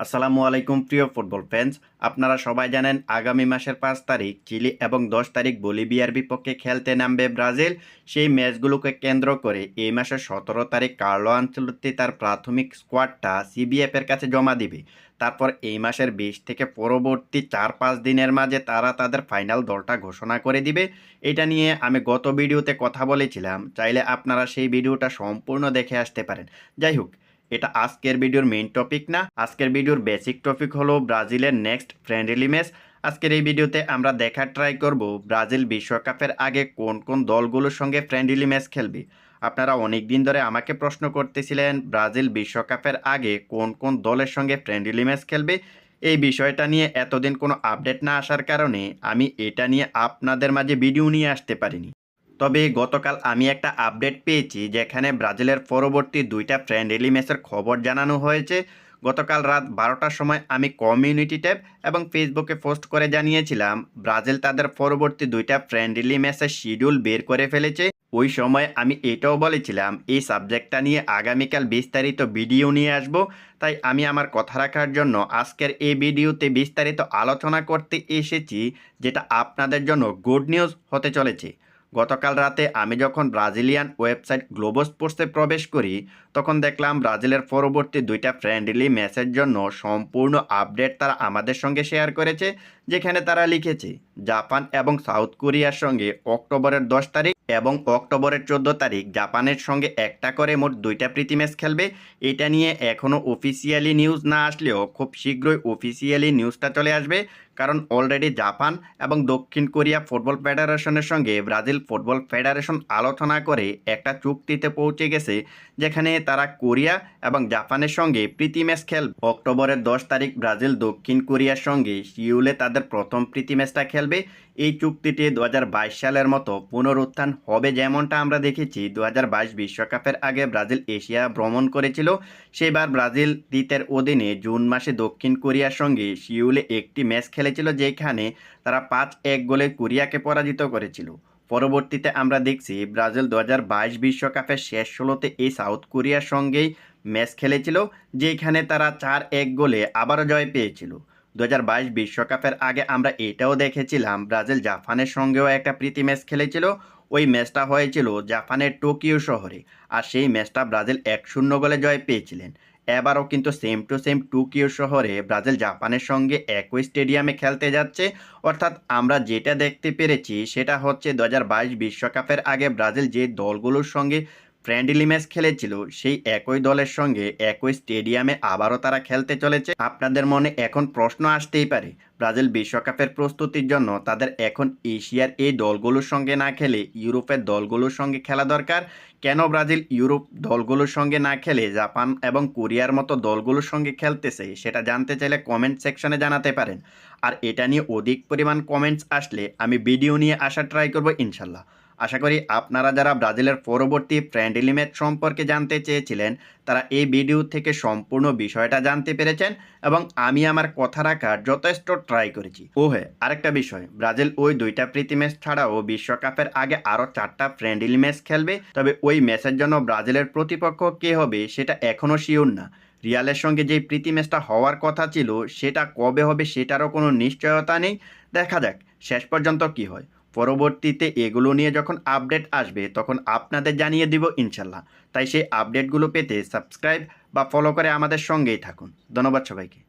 আসসালামু আলাইকুম, প্রিয় ফুটবল ফ্যান্স আপনারা সবাই জানেন, আগামী মাসের পাঁচ তারিখ চিলি এবং দশ তারিখ বলিভিয়ার বিপক্ষে খেলতে নামবে ব্রাজিল। সেই ম্যাচগুলোকে কেন্দ্র করে এই মাসের সতেরো তারিখ কার্লো আঞ্চলতি তার প্রাথমিক স্কোয়াডটা সিবিএফের কাছে জমা দিবে। তারপর এই মাসের বিশ থেকে পরবর্তী চার পাঁচ দিনের মাঝে তারা তাদের ফাইনাল দলটা ঘোষণা করে দিবে। এটা নিয়ে আমি গত ভিডিওতে কথা বলেছিলাম। চাইলে আপনারা সেই ভিডিওটা সম্পূর্ণ দেখে আসতে পারেন। যাই হোক এটা আজকের ভিডিওর মেইন টপিক না। আজকের ভিডিওর বেসিক টপিক হলো ব্রাজিলের নেক্সট ফ্রেন্ডলি ম্যাচ আজকের এই ভিডিওতে আমরা দেখার ট্রাই করব ব্রাজিল বিশ্বকাপের আগে কোন কোন দলগুলোর সঙ্গে ফ্রেন্ডলি ম্যাচ খেলবে। আপনারা অনেক দিন ধরে আমাকে প্রশ্ন করতেছিলেন, ব্রাজিল বিশ্বকাপের আগে কোন কোন দলের সঙ্গে ফ্রেন্ডলি ম্যাচ খেলবে? এই বিষয়টা নিয়ে এতদিন কোনো আপডেট না আসার কারণে আমি এটা নিয়ে আপনাদের মাঝে ভিডিও নিয়ে আসতে পারিনি। তবে গতকাল আমি একটা আপডেট পেয়েছি যেখানে ব্রাজিলের পরবর্তী দুইটা ফ্রেন্ডলি ম্যাচের খবর জানানো হয়েছে। গতকাল রাত বারোটার সময় আমি কমিউনিটি ট্যাব এবং ফেসবুকে পোস্ট করে জানিয়েছিলাম, ব্রাজিল তাদের পরবর্তী দুইটা ফ্রেন্ডলি ম্যাচের শিডিউল বের করে ফেলেছে। ওই সময় আমি এটাও বলেছিলাম, এই সাবজেক্টটা নিয়ে আগামীকাল বিস্তারিত ভিডিও নিয়ে আসব। তাই আমি আমার কথা রাখার জন্য আজকের এই ভিডিওতে বিস্তারিত আলোচনা করতে এসেছি, যেটা আপনাদের জন্য গুড নিউজ হতে চলেছে। গতকাল রাতে আমি যখন ব্রাজিলিয়ান ওয়েবসাইট গ্লোবো স্পোর্টসে প্রবেশ করি, তখন দেখলাম ব্রাজিলের পরবর্তী দুইটা ফ্রেন্ডলি ম্যাচের জন্য সম্পূর্ণ আপডেট তারা আমাদের সঙ্গে শেয়ার করেছে, যেখানে তারা লিখেছে, জাপান এবং সাউথ কোরিয়ার সঙ্গে অক্টোবরের দশ তারিখ এবং অক্টোবরের চোদ্দ তারিখ জাপানের সঙ্গে একটা করে মোট দুইটা প্রীতি ম্যাচ খেলবে। এটা নিয়ে এখনও অফিসিয়ালি নিউজ না আসলেও খুব শীঘ্রই অফিসিয়ালি নিউজটা চলে আসবে। কারণ অলরেডি জাপান এবং দক্ষিণ কোরিয়া ফুটবল ফেডারেশনের সঙ্গে ব্রাজিল ফুটবল ফেডারেশন আলোচনা করে একটা চুক্তিতে পৌঁছে গেছে, যেখানে তারা কোরিয়া এবং জাপানের সঙ্গে প্রীতি ম্যাচ খেলবে। অক্টোবরের দশ তারিখ ব্রাজিল দক্ষিণ কোরিয়ার সঙ্গে সিউলে তাদের প্রথম প্রীতি ম্যাচটা খেলবে। এই চুক্তিটি দু হাজার বাইশ সালের মতো পুনরুত্থান হবে যেমনটা আমরা দেখেছি দু বিশ্বকাপের আগে ব্রাজিল এশিয়া ভ্রমণ করেছিল। সেবার ব্রাজিল দ্বিতের অধীনে জুন মাসে দক্ষিণ কোরিয়ার সঙ্গে সিউলে একটি ম্যাচ খেলেছিল, যেখানে তারা পাঁচ এক গোলে কোরিয়াকে পরাজিত করেছিল। পরবর্তীতে আমরা দেখছি, ব্রাজিল দু বিশ্বকাপের শেষ ষোলোতে এই সাউথ কোরিয়ার সঙ্গেই ম্যাচ খেলেছিল, যেখানে তারা চার এক গোলে আবারও জয় পেয়েছিল। দু বিশ্বকাপের আগে আমরা এটাও দেখেছিলাম, ব্রাজিল জাপানের সঙ্গেও একটা প্রীতি ম্যাচ খেলেছিল। ওই ম্যাচটা হয়েছিল জাপানের টোকিও শহরে, আর সেই ম্যাচটা ব্রাজিল এক শূন্য গোলে জয় পেয়েছিলেন। এবারও কিন্তু সেম টু সেম টোকিও শহরে ব্রাজিল জাপানের সঙ্গে একই স্টেডিয়ামে খেলতে যাচ্ছে। অর্থাৎ আমরা যেটা দেখতে পেরেছি সেটা হচ্ছে দু বিশ্বকাপের আগে ব্রাজিল যে দলগুলোর সঙ্গে ফ্রেন্ডলি ম্যাচ খেলেছিল, সেই একই দলের সঙ্গে একই স্টেডিয়ামে আবারও তারা খেলতে চলেছে। আপনাদের মনে এখন প্রশ্ন আসতেই পারে, ব্রাজিল বিশ্বকাপের প্রস্তুতির জন্য তাদের এখন এশিয়ার এই দলগুলোর সঙ্গে না খেলে ইউরোপের দলগুলোর সঙ্গে খেলা দরকার? কেন ব্রাজিল ইউরোপ দলগুলোর সঙ্গে না খেলে জাপান এবং কোরিয়ার মতো দলগুলোর সঙ্গে খেলতেছে, সেটা জানতে চাইলে কমেন্ট সেকশনে জানাতে পারেন। আর এটা নিয়ে অধিক পরিমাণ কমেন্টস আসলে আমি ভিডিও নিয়ে আসার ট্রাই করব ইনশাল্লাহ। আশা করি আপনারা যারা ব্রাজিলের পরবর্তী ফ্রেন্ডলি ম্যাচ সম্পর্কে জানতে চেয়েছিলেন, তারা এই ভিডিও থেকে সম্পূর্ণ বিষয়টা জানতে পেরেছেন এবং আমি আমার কথা রাখার যথেষ্ট ট্রাই করেছি। ও হ্যাঁ আরেকটা বিষয়। ব্রাজিল ওই দুইটা প্রীতি ম্যাচ ছাড়াও বিশ্বকাপের আগে আরও চারটা ফ্রেন্ডলি ম্যাচ খেলবে, তবে ওই ম্যাচের জন্য ব্রাজিলের প্রতিপক্ষ কে হবে সেটা এখনও শিওর না। রিয়ালের সঙ্গে যে প্রীতি ম্যাচটা হওয়ার কথা ছিল, সেটা কবে হবে সেটারও কোনো নিশ্চয়তা নেই। দেখা যাক, শেষ পর্যন্ত কি হয়। পরবর্তীতে এগুলো নিয়ে যখন আপডেট আসবে, তখন আপনাদের জানিয়ে দিব ইনশাল্লাহ। তাই সেই আপডেটগুলো পেতে সাবস্ক্রাইব বা ফলো করে আমাদের সঙ্গেই থাকুন। ধন্যবাদ সবাইকে।